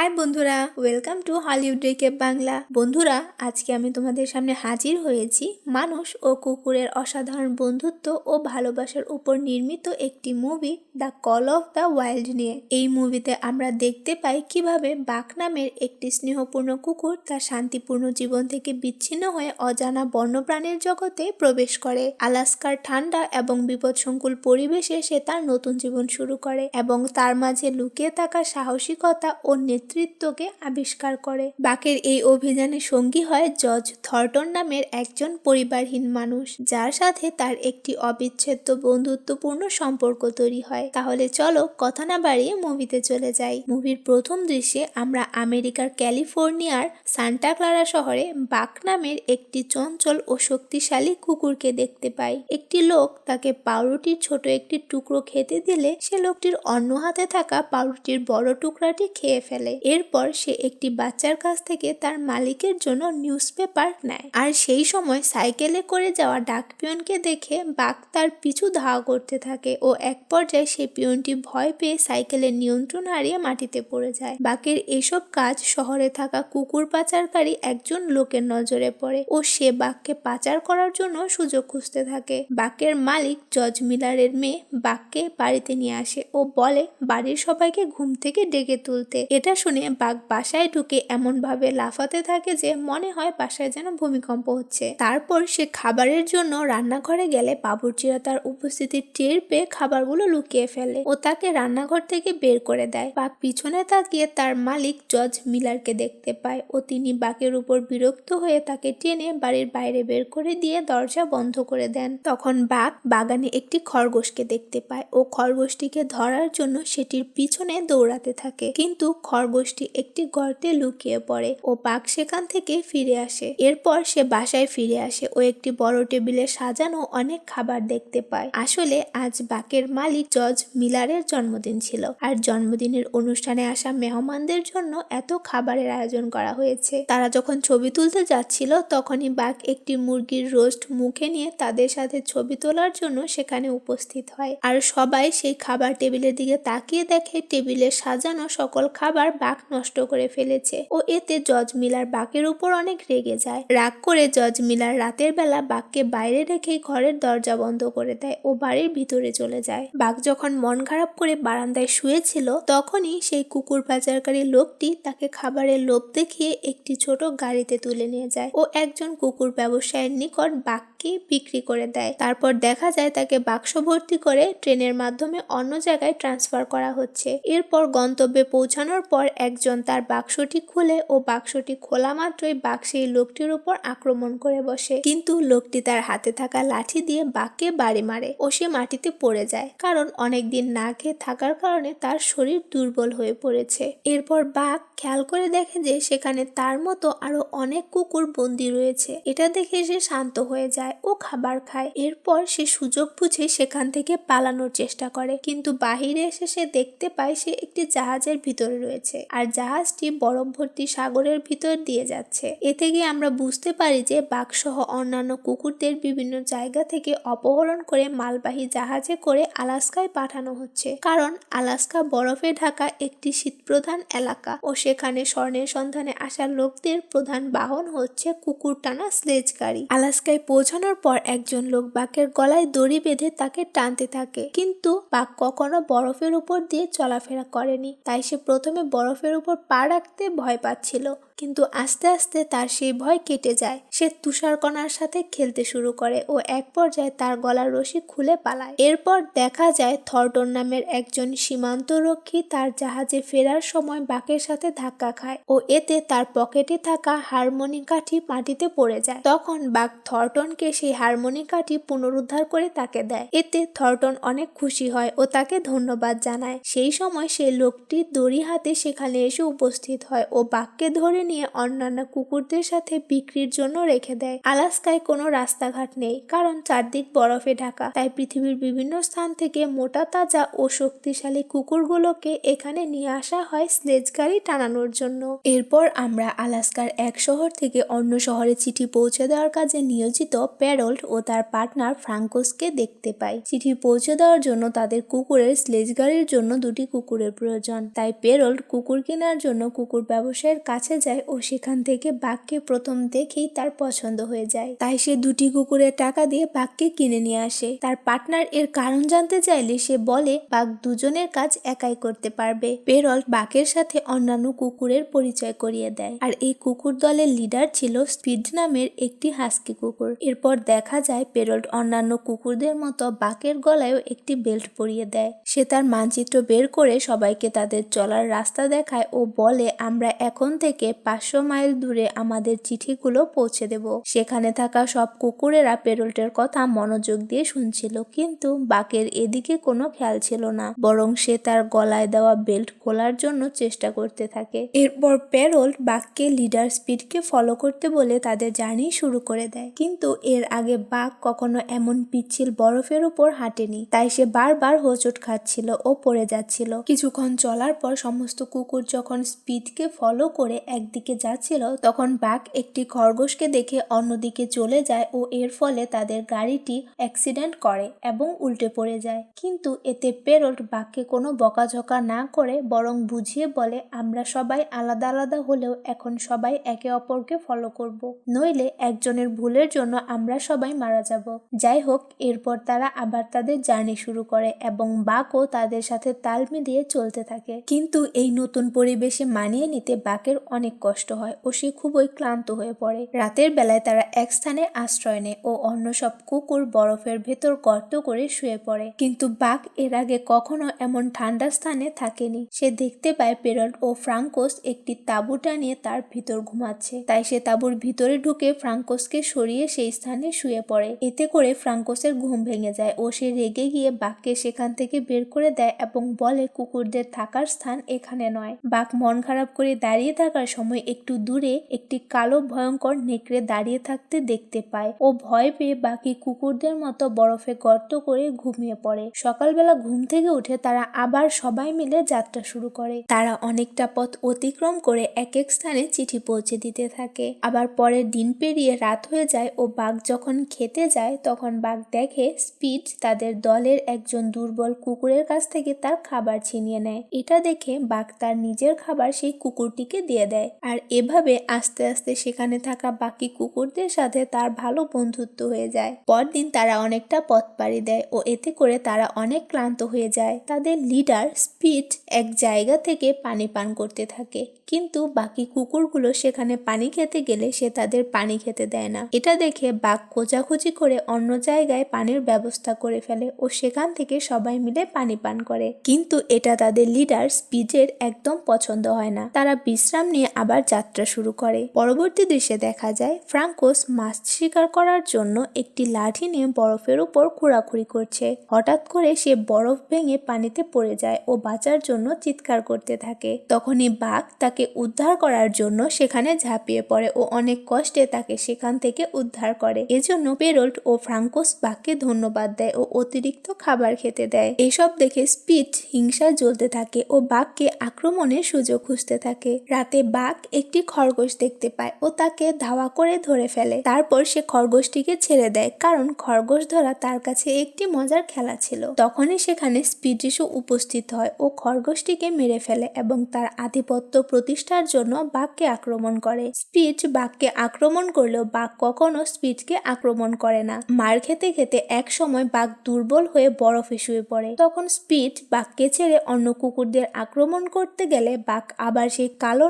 High বন্ধুরা welcome to Hollywood recap Bangla বন্ধুরা, আজকে আমি তোমাদের সামনে হাজির হয়েছি মানুষ ও কুকুরের অসাধারণ বন্ধুত্ব ও ভালোবাসার উপর নির্মিত একটি movie the call of the wild নিয়ে। এই মুভিতে আমরা দেখতে পাই কীভাবে বাক নামের একটি স্নেহপূর্ণ কুকুর তার শান্তিপূর্ণ জীবন থেকে বিচ্ছিন্ন হয়ে অজানা বন্যপ্রাণীর জগতে প্রবেশ করে। আলাস্কার ঠান্ডা এবং বিপদসংকুল পরিবেশে সে তার নতুন জীবন শুরু করে এবং তার মাঝে লুকিয়ে থাকা সাহসিকতা ও নেতৃত্বকে আবিষ্কার করে। বাকের এই অভিযানে সঙ্গী হয় জজ থর্টন নামের একজন পরিবারহীন মানুষ, যার সাথে তার একটি অবিচ্ছেদ্য বন্ধুত্বপূর্ণ সম্পর্ক তৈরি হয়। তাহলে চলো কথা না বাড়িয়ে মুভিতে চলে যাই। মুভির প্রথম দৃশ্যে আমরা আমেরিকার ক্যালিফোর্নিয়ার সান্টা ক্লারা শহরে বাক নামের একটি চঞ্চল ও শক্তিশালী কুকুরকে দেখতে পাই। একটি লোক তাকে পাউরুটির ছোট একটি টুকরো খেতে দিলে সে লোকটির অন্য হাতে থাকা পাউরুটির বড় টুকরাটি খেয়ে ফেলে। এরপর সে একটি বাচ্চার কাছ থেকে তার মালিকের জন্য নিউজ পেপার নেয়। আর সেই সময় সাইকেলে করে যাওয়া ডাক পিয়নকে দেখে বাঘ তার পিছু ধাওয়া করতে থাকে ও এক পর্যায়ে সেই পিয়নটি ভয় পেয়ে সাইকেলের নিয়ন্ত্রণ হারিয়ে মাটিতে পড়ে যায়। বাকের এসব কাজ শহরে থাকা কুকুর পাচারকারী একজন লোকের নজরে পড়ে ও সে বাঘকে পাচার করার জন্য সুযোগ খুঁজতে থাকে। বাকের মালিক জজ মিলারের মেয়ে বাঘকে বাড়িতে নিয়ে আসে ও বলে, বাড়ির সবাইকে ঘুম থেকে ডেকে তুলতে। এটা শুনে বাঘ বাসায় ঢুকে এমন ভাবে লাফাতে থাকে যে মনে হয় বাসায় যেন ভূমিকম্প হচ্ছে। তারপর সে খাবারের জন্য রান্নাঘরে গেলে বাবুর্চিরা তার উপস্থিতি টের পেয়ে খাবারগুলো লুকিয়ে ফেলে ও তাকে রান্নাঘর থেকে বের করে দেয়। বাঘ পিছনে তাকিয়ে তার মালিক জজ মিলারকে দেখতে পায় ও তিনি বাঘের উপর বিরক্ত হয়ে তাকে টেনে বাড়ির বাইরে বের করে দিয়ে দরজা বন্ধ করে দেন। তখন বাঘ বাগানে একটি খরগোশকে দেখতে পায় ও খরগোশটিকে ধরার জন্য সেটির পিছনে দৌড়াতে থাকে। কিন্তু খরগোশটি একটি গর্তে লুকিয়ে পড়ে ও বাঘ সেখান থেকে ফিরে আসে। এরপর সে বাসায় ফিরে আসে ও একটি বড় টেবিলে সাজানো অনেক খাবার দেখতে পায়। আসলে আজ বাকের মালিক জজ মিলারের জন্মদিন ছিল আর জন্মদিনের অনুষ্ঠানে আসা মেহমানদের জন্য এত খাবারের আয়োজন করা হয়েছে। তারা যখন ছবি তুলতে যাচ্ছিল তখনই বাঘ একটি মুরগির রোস্ট মুখে নিয়ে তাদের সাথে ছবি তোলার জন্য সেখানে উপস্থিত হয়। আর সবাই সেই খাবার টেবিলের দিকে তাকিয়ে দেখে টেবিলে সাজানো সকল খাবার বাঘ নষ্ট করে ফেলেছে ও এতে জজ মিলার বাঘের উপর অনেক রেগে যায়। রাগ করে জজ মিলার রাতের বেলা বাঘকে বাইরে রেখে ঘরের দরজা বন্ধ করে দেয় ও বাড়ির ভিতরে চলে যায়। বাঘ যখন মন খারাপ করে বারান্দায় শুয়েছিল, তখনই সেই কুকুর পাচারকারী লোকটি তাকে খাবারের লোভ দেখিয়ে একটি ছোট গাড়িতে তুলে নিয়ে যায়। ও একজন কুকুর ব্যবসায়ীর নিকট বাঘকে বিক্রি করে দেয়। তারপর দেখা যায় তাকে বাক্স ভর্তি করে ট্রেনের মাধ্যমে অন্য জায়গায় ট্রান্সফার করা হচ্ছে। এরপর গন্তব্যে পৌঁছানোর পর একজন তার বাক্সটি খুলে ও বাক্সটি খোলা মাত্রই বাঘ সেই লোকটির উপর আক্রমণ করে বসে। কিন্তু লোকটি তার হাতে থাকা লাঠি দিয়ে বাঘকে বাড়ি মারে ও সে মাটিতে পড়ে যায়। কারণ অনেকদিন না খেয়ে থাকার কারণে তার শরীর দুর্বল হয়ে পড়েছে। এরপর বাঘ খেয়াল করে দেখে যে সেখানে তার মতো আরও অনেক কুকুর বন্দি রয়েছে। এটা দেখে সে শান্ত হয়ে যায়। ও খাবার খায়। এরপর সে সুযোগ বুঝে সেখান থেকে পালানোর চেষ্টা করে। কিন্তু বাহিরে এসে সে দেখতে পায় সে একটি জাহাজের ভিতরে রয়েছে। আর জাহাজটি বরফ ভর্তি সাগরের ভিতর দিয়ে যাচ্ছে। এ থেকে আমরা বুঝতে পারি যে বাঘসহ অন্যান্য কুকুরদের বিভিন্ন জায়গা থেকে অপহরণ করে মালবাহী জাহাজে করে আলাস্কায় পাঠানো হচ্ছে। কারণ আলাস্কা বরফে ঢাকা একটি শীতপ্রধান এলাকা ও সেখানে স্বর্ণের সন্ধানে আসা লোকদের প্রধান বাহন হচ্ছে কুকুর টানা স্লেজ গাড়ি আলাস্কায় পৌঁছানোর পর একজন লোক বাঘের গলায় দড়ি বেঁধে তাকে টানতে থাকে। কিন্তু বাঘ কখনো বরফের উপর দিয়ে চলাফেরা করেনি, তাই সে প্রথমে বরফের উপর পা রাখতে ভয় পাচ্ছিল। কিন্তু আস্তে আস্তে তার সেই ভয় কেটে যায়। সে তুষারকণার সাথে খেলতে শুরু করে ও এক পর্যায়ে তার গলার রশি খুলে পালায়। এরপর দেখা যায় থর্টন নামের একজন সীমান্তরক্ষী তার জাহাজে ফেরার সময় বাকের সাথে ধাক্কা খায় ও এতে তার পকেটে থাকা হারমোনিকাটি মাটিতে পড়ে যায়। তখন বাঘ থর্টনকে সেই হারমোনিকাটি পুনরুদ্ধার করে তাকে দেয়। এতে থর্টন অনেক খুশি হয় ও তাকে ধন্যবাদ জানায়। সেই সময় সেই লোকটি দড়ি হাতে সেখানে এসে উপস্থিত হয় ও বাঘকে ধরে নিয়ে অন্যান্য কুকুরদের সাথে বিক্রির জন্য রেখে দেয়। আলাস্কায় কোনো রাস্তাঘাট নেই, কারণ চারদিক বরফে ঢাকা। তাই পৃথিবীর বিভিন্ন স্থান থেকে মোটা, তাজা ও শক্তিশালী কুকুরগুলোকে এখানে নিয়ে আসা হয় স্লেজ গাড়ি টানানোর জন্য। এরপর আমরা আলাস্কার এক শহর থেকে অন্য শহরে চিঠি পৌঁছে দেওয়ার কাজে নিয়োজিত প্যারোল্ট ও তার পার্টনার ফ্রাঙ্কোসকে দেখতে পাই। চিঠি পৌঁছে দেওয়ার জন্য তাদের কুকুরের স্লেজ গাড়ির জন্য দুটি কুকুরের প্রয়োজন। তাই পেরোল্ট কুকুর কেনার জন্য কুকুর ব্যবসায়ের কাছে যায় ও সেখান থেকে বাঘকে প্রথম দেখেই তার পছন্দ হয়ে যায়। তাই সে দুটি কুকুরের টাকা দিয়ে বাঘকে কিনে নিয়ে আসে। তার পার্টনার এর কারণ জানতে চাইলে সে বলে, বাঘ দুজনের কাজ একাই করতে পারবে। পেরল বাঘের সাথে অন্যান্য কুকুরের পরিচয় করিয়ে দেয়। আর এই কুকুর দলের লিডার ছিল স্পিড নামের একটি হাস্কি কুকুর। এরপর দেখা যায় পেরল্ট অন্যান্য কুকুরদের মতো বাঘের গলায়ও একটি বেল্ট পরিয়ে দেয়। সে তার মানচিত্র বের করে সবাইকে তাদের চলার রাস্তা দেখায় ও বলে, আমরা এখন থেকে পাঁচশো মাইল দূরে আমাদের চিঠিগুলো পৌঁছে দেব। সেখানে থাকা সব কুকুরেরা পেরোল্টের কথা মনোযোগ দিয়ে শুনছিল, কিন্তু বাকের এদিকে কোনো খেয়াল ছিল না। বরং সে তার গলায় দেওয়া বেল্ট খোলার জন্য চেষ্টা করতে থাকে। এরপর পেরোল্ট বাঘকে লিডার স্পিডকে ফলো করতে বলে তাদের জার্নি শুরু করে দেয়। কিন্তু এর আগে বাঘ কখনো এমন পিচ্ছিল বরফের উপর হাঁটেনি, তাই সে বারবার হোঁচট খাচ্ছিল ও পড়ে যাচ্ছিল। কিছুক্ষণ চলার পর সমস্ত কুকুর যখন স্পিডকে ফলো করে একদিকে যাচ্ছিল, তখন বাঘ একটি খরগোশকে দেখে অন্যদিকে চলে যায় ও এর ফলে তাদের গাড়িটি অ্যাক্সিডেন্ট করে এবং উল্টে পড়ে যায়। কিন্তু এতে পেরোল্ট বাঘকে কোনো বকাঝকা না করে বরং বুঝিয়ে বলে, আমরা সবাই আলাদা আলাদা হলেও এখন সবাই একে অপরকে ফলো করব। নইলে একজনের ভুলের জন্য আমরা সবাই মারা যাব। যাই হোক, এরপর তারা আবার তাদের জার্নি শুরু করে এবং বাঘও তাদের সাথে তাল মিলিয়ে চলতে থাকে। কিন্তু এই নতুন পরিবেশে মানিয়ে নিতে বাঘের অনেক কষ্ট হয় ও সে খুবই ক্লান্ত হয়ে পড়ে। রাতের বেলায় তারা এক স্থানে আশ্রয় নেয় ও অন্য সব কুকুর বরফের ভেতর গর্ত করে শুয়ে পড়ে। কিন্তু বাঘ এর আগে কখনো এমন ঠান্ডা স্থানে থাকেনি। সে দেখতে পায় পেরল ও ফ্রাঙ্কোস একটি তাঁবু টানিয়ে তার ভিতর ঘুমাচ্ছে। তাই সে তাঁবুর ভিতরে ঢুকে ফ্রাঙ্কোসকে সরিয়ে সেই স্থানে শুয়ে পড়ে। এতে করে ফ্রাঙ্কোসের ঘুম ভেঙে যায় ও সে রেগে গিয়ে বাঘকে সেখান থেকে বের করে দেয় এবং বলে কুকুরদের থাকার স্থান এখানে নয়। বাঘ মন খারাপ করে দাঁড়িয়ে থাকার সময় একটু দূরে একটি কালো ভয়ঙ্কর নেকড়ে দাঁড়িয়ে থাকতে দেখতে পায়। ও ভয় পেয়ে বাকি কুকুরদের মতো বরফে গর্ত করে ঘুমিয়ে পড়ে। সকালবেলা ঘুম থেকে উঠে তারা আবার সবাই মিলে যাত্রা শুরু করে। তারা অনেকটা পথ অতিক্রম করে এক এক স্থানে চিঠি পৌঁছে দিতে থাকে। আবার পরের দিন পেরিয়ে রাত হয়ে যায় ও বাঘ যখন খেতে যায় তখন বাঘ দেখে স্পিড তাদের দলের একজন দুর্বল কুকুরের কাছ থেকে তার খাবার ছিনিয়ে নেয়। এটা দেখে বাঘ তার নিজের খাবার সেই কুকুরটিকে দিয়ে দেয়। আর এভাবে আস্তে আস্তে সেখানে থাকা বাকি কুকুরদের সাথে তার ভালো বন্ধুত্ব হয়ে যায়। পরদিন তারা অনেকটা পথ পাড়ি দেয় ও এতে করে তারা অনেক ক্লান্ত হয়ে যায়। তাদের লিডার স্পিড এক জায়গা থেকে পানি পান করতে থাকে, কিন্তু বাকি কুকুরগুলো সেখানে পানি খেতে গেলে সে তাদের পানি খেতে দেয় না। এটা দেখে বাঘ খোঁজাখুঁজি করে অন্য জায়গায় পানির ব্যবস্থা করে ফেলে ও সেখান থেকে সবাই মিলে পানি পান করে। কিন্তু এটা তাদের লিডার স্পিডের একদম পছন্দ হয় না। তারা বিশ্রাম নিয়ে আবার যাত্রা শুরু করে। পরবর্তী দৃশ্যে দেখা যায়, ফ্রাঙ্কোস মাছ শিকার করার জন্য একটি লাঠি নিয়ে বরফের উপর খোঁড়াখুড়ি করছে। হঠাৎ করে সে বরফ ভেঙে পানিতে পড়ে যায় ও বাঁচার জন্য চিৎকার করতে থাকে। তখনই বাঘ তাকে উদ্ধার করার জন্য সেখানে ঝাঁপিয়ে পড়ে ও অনেক কষ্টে তাকে সেখান থেকে উদ্ধার করে। এজন্য পেরোল্ট ও ফ্রাঙ্কোস বাঘকে ধন্যবাদ দেয় ও অতিরিক্ত খাবার খেতে দেয়। এসব দেখে স্পিচ হিংসা জ্বলতে থাকে ও বাঘকে আক্রমণের সুযোগ খুঁজতে থাকে। রাতে বাঘ একটি খরগোশ দেখতে পায় ও তাকে ধাওয়া করে ধরে ফেলে। তারপর সে খরগোশটিকে ছেড়ে দেয়, কারণ খরগোশ ধরা তার কাছে একটি মজার খেলা ছিল। তখনই সেখানে স্পিড ইস্যু উপস্থিত হয় ও খরগোশটিকে মেরে ফেলে এবং তার আধিপত্য প্রতিষ্ঠার জন্য বাঘকে আক্রমণ করে। স্পিড বাঘকে আক্রমণ করলেও বাঘ কখনো স্পিডকে আক্রমণ করে না। মার খেতে খেতে এক সময় বাঘ দুর্বল হয়ে বরফে শুয়ে পড়ে। তখন স্পিড বাঘকে ছেড়ে অন্য কুকুরদের আক্রমণ করতে গেলে বাঘ আবার সেই কালো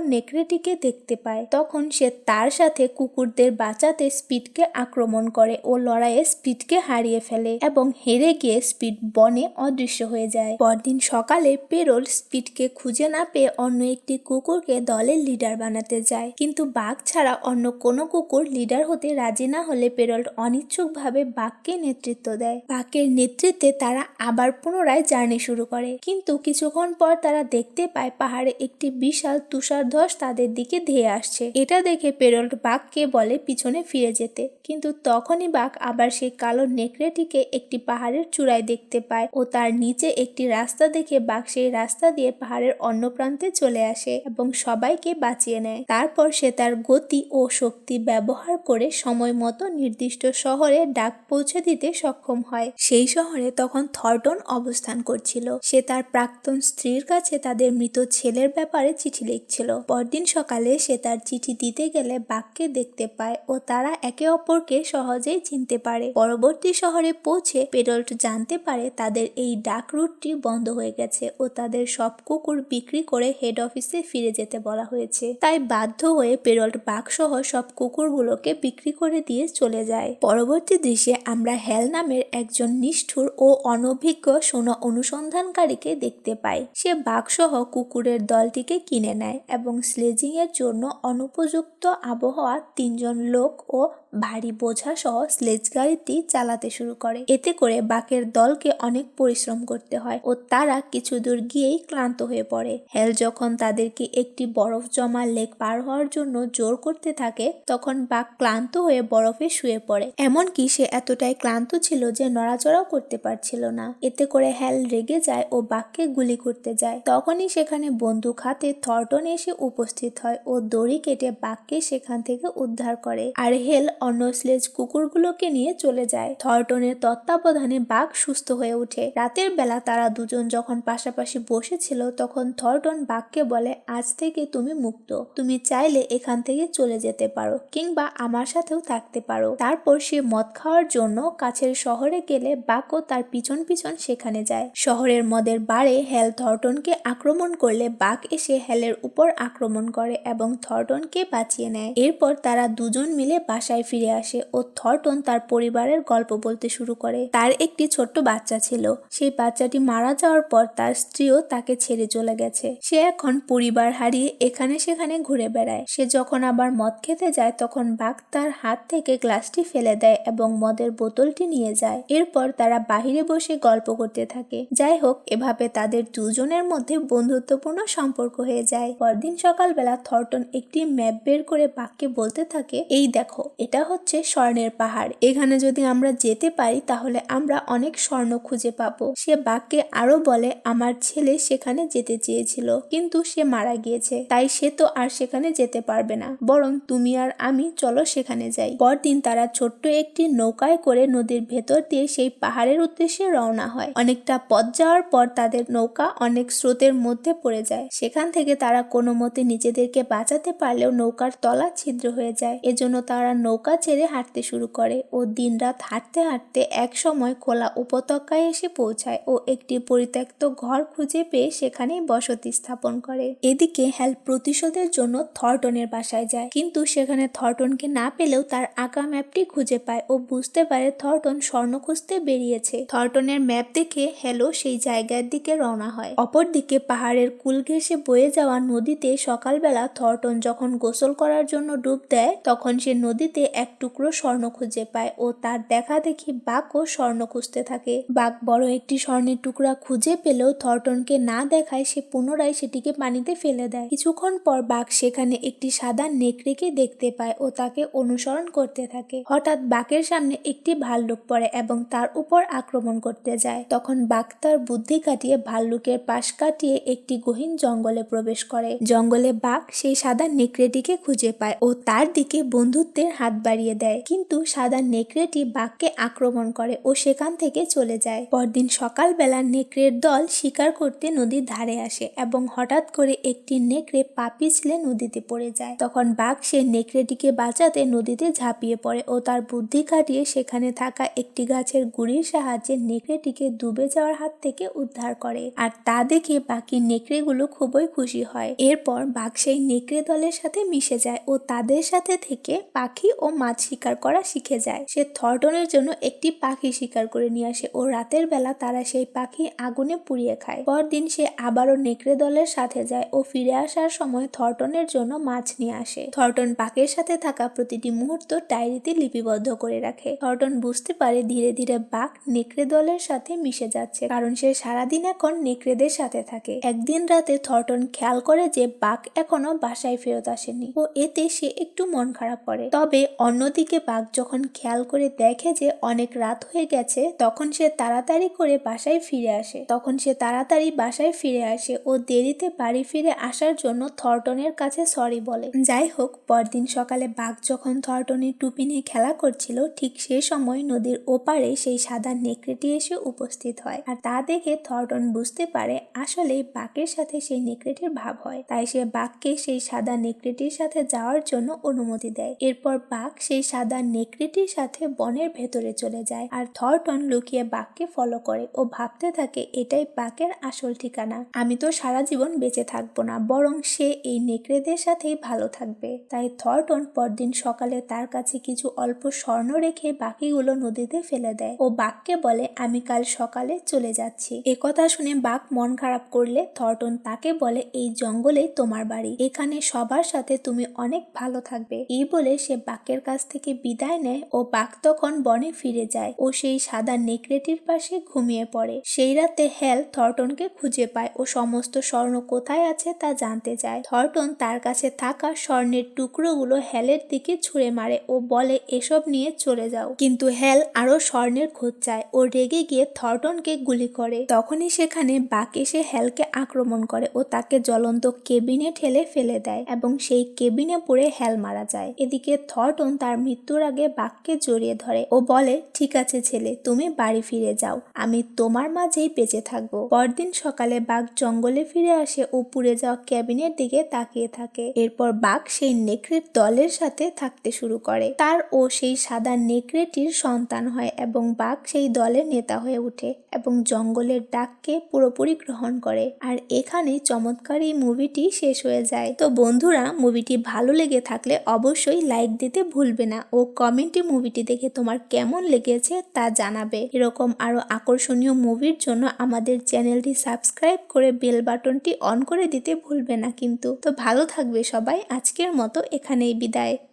নেকড়েটিকে দেখতে পায়। তখন সে তার সাথে কুকুরদের বাঁচাতে স্পিডকে আক্রমণ করে ও লড়াইয়ে স্পিডকে হারিয়ে ফেলে এবং হেরে গিয়ে স্পিড বনে অদৃশ্য হয়ে যায়। পরদিন সকালে পেরোল স্পিডকে খুঁজে না পেয়ে অন্য একটি কুকুরকে দলের লিডার বানাতে যায়। কিন্তু বাঘ ছাড়া অন্য কোনো কুকুর লিডার হতে রাজি না হলে পেরোল অনিচ্ছুকভাবে বাঘকে নেতৃত্ব দেয়। বাঘের নেতৃত্বে তারা আবার পুনরায় জার্নি শুরু করে। কিন্তু কিছুক্ষণ পর তারা দেখতে পায় পাহাড়ে একটি বিশাল তুষারধস তাদের দিকে ধেয়ে আসছে। এটা দেখে পেরল্ট বাঘকে বলে পিছনে ফিরে যেতে। কিন্তু তখনই বাঘ আবার সেই কালো নেকড়েটিকে একটি পাহাড়ের চূড়ায় দেখতে পায় ও তার নিচে একটি রাস্তা দেখে বাঘ সেই রাস্তা দিয়ে পাহাড়ের অন্য প্রান্তে চলে আসে এবং সবাইকে বাঁচিয়ে নেয়। তারপর সে তার গতি ও শক্তি ব্যবহার করে সময় মতো নির্দিষ্ট শহরে ডাক পৌঁছে দিতে সক্ষম হয়। সেই শহরে তখন থর্টন অবস্থান করছিল। সে তার প্রাক্তন স্ত্রীর কাছে তাদের মৃত ছেলের ব্যাপারে চিঠি লিখছিল। পরদিন সকালে সে তার চিঠি দিতে গেলে বাঘকে দেখতে পায় ও তারা একে অপরকে সহজেই চিনতে পারে। পরবর্তী শহরে পৌঁছে পেরল্ট জানতে পারে তাদের এই ডাক রুটটি বন্ধ হয়ে গেছে ও তাদের সব কুকুর বিক্রি করে হেড অফিসে ফিরে যেতে বলা হয়েছে। তাই বাধ্য হয়ে পেরল্ট বাঘ সহ সব কুকুরগুলোকে বিক্রি করে দিয়ে চলে যায়। পরবর্তী দৃশ্যে আমরা হেল নামের একজন নিষ্ঠুর ও অনভিজ্ঞ সোনা অনুসন্ধানকারীকে দেখতে পাই। সে বাঘসহ কুকুরের দলটিকে কিনে নেয় এবং স্লেজিং এর জন্য অনুপযুক্ত আবহাওয়া তিনজন লোক ও ভারী বোঝা সহ স্লেজ গাড়িটি চালাতে শুরু করে। এতে করে বাঘের দলকে অনেক পরিশ্রম করতে হয় ও তারা কিছু দূর গিয়েই ক্লান্ত হয়ে পড়ে। হেল যখন তাদেরকে একটি বরফ জমা লেক পার হওয়ার জন্য জোর করতে থাকে, তখন বাঘ ক্লান্ত হয়ে বরফে শুয়ে পড়ে। এমনকি সে এতটাই ক্লান্ত ছিল যে নড়াচড়াও করতে পারছিল না। এতে করে হ্যাল রেগে যায় ও বাঘকে গুলি করতে যায়। তখনই সেখানে বন্দুক হাতে থর্টন এসে উপস্থিত হয় ও দড়ি কেটে বাঘকে সেখান থেকে উদ্ধার করে। আর হেল অন্য স্লেজ কুকুরগুলোকে নিয়ে চলে যায়। থর্টনের তত্ত্বাবধানে বাঘ সুস্থ হয়ে ওঠে। রাতের বেলা তারা দুজন যখন পাশাপাশি বসেছিল, তখন থর্টন বাঘকে বলে, আজ থেকে তুমি মুক্ত। তুমি চাইলে এখান থেকে চলে যেতে পারো কিংবা আমার সাথেও থাকতে পারো। তারপর সে মদ খাওয়ার জন্য কাছের শহরে গেলে বাঘও তার পিছন পিছন সেখানে যায়। শহরের মদের বারে হেল থর্টনকে আক্রমণ করলে বাঘ এসে হেলের উপর আক্রমণ করে এবং থর্টনকে বাঁচিয়ে নেয়। এরপর তারা দুজন মিলে বাসায় ফিরে আসে ও থর্টন তার পরিবারের গল্প বলতে শুরু করে। তার একটি ছোট্ট বাচ্চা ছিল। সেই বাচ্চাটি মারা যাওয়ার পর তার স্ত্রীও তাকে ছেড়ে চলে গেছে। সে এখন পরিবার হারিয়ে এখানে সেখানে ঘুরে বেড়ায়। সে যখন আবার মদ খেতে যায়, তখন বাঘ তার হাত থেকে গ্লাসটি ফেলে দেয় এবং মদের বোতলটি নিয়ে যায়। এরপর তারা বাহিরে বসে গল্প করতে থাকে। যাই হোক, এভাবে তাদের দুজনের মধ্যে বন্ধুত্বপূর্ণ সম্পর্ক হয়ে যায়। পরদিন সকালবেলা থর্টন একটি ম্যাপ বের করে বাঘকে বলতে থাকে, এই দেখো, এটা হচ্ছে স্বর্ণের পাহাড়। এখানে যদি আমরা যেতে পারি, তাহলে আমরা অনেক স্বর্ণ খুঁজে পাবো। সে বাঘকে আরও বলে, আমার ছেলে সেখানে যেতে চেয়েছিল, কিন্তু সে মারা গিয়েছে। তাই সে তো আর সেখানে যেতে পারবে না। বরং তুমি আর আমি চলো সেখানে যাই। পরদিন তারা ছোট্ট একটি নৌকায় করে নদীর ভেতর দিয়ে সেই পাহাড়ের উদ্দেশ্যে রওনা হয়। অনেকটা পথ যাওয়ার পর তাদের নৌকা অনেক স্রোতের মধ্যে পড়ে যায়। সেখান থেকে তারা কোনো মতে নিজেদেরকে বাঁচাতে পারলেও নৌকার তলা ছিদ্র হয়ে যায়। এজন্য তারা নৌকা ছেড়ে হাঁটতে শুরু করে ও দিনরাত হাঁটতে হাঁটতে এক সময় খোলা উপত্যকায় এসে পৌঁছায় ও একটি পরিত্যক্ত ঘর খুঁজে পেয়ে সেখানেই বসতি স্থাপন করে। এদিকে হ্যাল প্রতিশোধের জন্য থর্টনের বাসায় যায়। কিন্তু সেখানে থর্টনকে না পেলেও তার আঁকা ম্যাপটি খুঁজে পায় ও বুঝতে পারে থর্টন স্বর্ণ খুঁজতে বেরিয়েছে। থর্টনের ম্যাপ দেখে হ্যালো সেই জায়গার দিকে রওনা হয়। অপরদিকে পাহাড়ের কুল ঘেঁষে বয়ে যাওয়া নদীতে সকালবেলা থর্টন যখন গোসল করার জন্য ডুব দেয়, তখন সে নদীতে এক টুকরো স্বর্ণ খুঁজে পায় ও তার দেখা দেখি বাঘও স্বর্ণ খুঁজতে থাকে। বাঘ বড় একটি স্বর্ণের টুকরা খুঁজে পেলেও থর্টনকে না দেখায় সে পুনরায় সেটিকে পানিতে ফেলে দেয়। কিছুক্ষণ পর বাঘ সেখানে একটি সাদা নেকড়েকে দেখতে পায় ও তাকে অনুসরণ করতে থাকে। হঠাৎ বাঘের সামনে একটি ভাল্লুক পড়ে এবং তার উপর আক্রমণ করতে যায়। তখন বাঘ তার বুদ্ধি কাটিয়ে ভাল্লুকের পাশ কাটিয়ে একটি গহীন জঙ্গলে প্রবেশ করে। জঙ্গলে বাঘ সেই সাদা নেকড়েটিকে খুঁজে পায় ও তার দিকে বন্ধুত্বের হাত বাড়িয়ে দেয়। কিন্তু সাদা নেকড়েটি বাঘকে আক্রমণ করে ও সেখান থেকে চলে যায়। পরদিন সকালবেলা নেকড়ের দল শিকার করতে নদীর ধারে আসে এবং হঠাৎ করে একটি নেকড়ে পা পিছলে নদীতে পড়ে যায়। তখন বাঘ সে নেকড়েটিকে বাঁচাতে নদীতে ঝাঁপিয়ে পড়ে ও তার বুদ্ধি কাটিয়ে সেখানে থাকা একটি গাছের গুড়ির সাহায্যে নেকড়েটিকে ডুবে যাওয়ার হাত থেকে উদ্ধার করে। আর তা দেখে বাকি নেকড়েগুলো খুবই খুশি হয়। এরপর বাঘ সেই নেকড়ে দলের সাথে মিশে যায় ও তাদের সাথে থেকে পাখি ও মাছ শিকার করা শিখে যায়। সে থর্টনের জন্য একটি পাখি শিকার করে নিয়ে আসে ও রাতের বেলা তারা সেই পাখি আগুনে পুড়িয়ে খায়। পরদিন সে আবারও নেকড়ে দলের সাথে যায় ও ফিরে আসার সময় থর্টনের জন্য মাছ নিয়ে আসে। থর্টন বাঘের সাথে থাকা প্রতিটি মুহূর্ত ডায়েরিতে লিপিবদ্ধ করে রাখে। থর্টন বুঝতে পারে ধীরে ধীরে বাঘ নেকড়ে দলের সাথে মিশে যাচ্ছে, কারণ সে সারাদিন এখন নেকড়েদের সাথে থাকে। একদিন রাতে থর্টন খেয়াল করে যে বাঘ এখনও বাসায় ফেরত আসেনি ও এতে সে একটু মন খারাপ করে। তবে অন্যদিকে বাঘ যখন খেয়াল করে দেখে যে অনেক রাত হয়ে গেছে, তখন সে তাড়াতাড়ি করে বাসায় ফিরে আসে। তখন সে তাড়াতাড়ি বাসায় ফিরে আসে ও দেরিতে বাড়ি ফিরে আসার জন্য থর্টনের কাছে সরি বলে। যাই হোক, পরদিন সকালে বাঘ যখন থর্টনের টুপি নিয়ে খেলা করছিল, ঠিক সে সময় নদীর ওপারে সেই সাদা নেকড়েটি এসে উপস্থিত হয়। আর তা দেখে থর্টন বুঝতে পারে আসলে বাঘের সাথে সেই নেকড়েটির ভাব হয়। তাই সে বাঘকে সেই সাদা নেকড়েটির সাথে যাওয়ার জন্য অনুমতি দেয়। এরপর বাঘ সেই সাদা নেকড়েটির সাথে বনের ভেতরে চলে যায় আর থর্টন লুকিয়ে বাঘকে ফলো করে ও ভাবতে থাকে এটাই বাঘের আসল ঠিকানা। আমি তো সারা জীবন বেঁচে থাকব না, বরং সে এই নেকড়েদের সাথেই ভালো থাকবে। তাই থর্টন পরদিন সকালে তার কাছে কিছু অল্প স্বর্ণ রেখে বাকিগুলো নদীতে ফেলে দেয় ও বাঘকে বলে, আমি কাল সকালে চলে যাচ্ছি। কথা শুনে বাঘ মন খারাপ করলে থরটন তাকে বলে, এই জঙ্গলেই তোমার বাড়ি। এখানে সবার সাথে তুমি অনেক ভালো থাকবে। এই বলে সে বাঘের কাছ থেকে বিদায় নেয় ও বাঘ তখন বনে ফিরে যায় ও সেই সাদা নেকড়েটির পাশে ঘুমিয়ে পড়ে। সেই রাতে হেল থর্টনকে খুঁজে পায় ও সমস্ত স্বর্ণ কোথায় আছে তা জানতে চায় থর্টন তার কাছে থাকা স্বর্ণের টুকরোগুলো হেলের দিকে ছুঁড়ে মারে ও বলে, এসব নিয়ে চলে যাও। কিন্তু হেল আরও স্বর্ণের খোঁজ চায় ও রেগে গিয়ে থর্টনকে গুলি করে। তখনই সেখানে বাঘ এসে হেলকে আক্রমণ করে ও তাকে জ্বলন্ত কেবিনে ঠেলে ফেলে দেয় এবং সেই কেবিনে পড়ে হেল মারা যায়। এদিকে থর্টন তার মৃত্যুর আগে বাঘকে জড়িয়ে ধরে। ও বলে, ঠিক আছে ছেলে, তুমি বাড়ি ফিরে যাও। আমি তোমার মাঝেই বেঁচে থাকব। পরদিন সকালে বাঘ জঙ্গলে ফিরে আসে ও পুড়ে যাওয়া ক্যাবিনের দিকে তাকিয়ে থাকে। এরপর বাঘ সেই নেকড়ের দলের সাথে থাকতে শুরু করে। তার ও সেই সাদা নেকড়েটির সন্তান হয় এবং বাঘ সেই দলের নেতা হয়ে ওঠে এবং জঙ্গলের ডাককে পুরোপুরি গ্রহণ করে। আর এখানে চমৎকার এই মুভিটি শেষ হয়ে যায়। তো বন্ধুরা মুভিটি ভালো লেগে থাকলে অবশ্যই লাইক দিতে ভুলবে না। ও কমেন্টে মুভিটি দেখে তোমার কেমন লেগেছে তা জানাবে। এরকম আরও আকর্ষণীয় মুভির জন্য আমাদের চ্যানেলটি সাবস্ক্রাইব করে বেল বাটনটি অন করে দিতে ভুলবে না কিন্তু। তো ভালো থাকবে সবাই। আজকের মতো এখানেই বিদায়।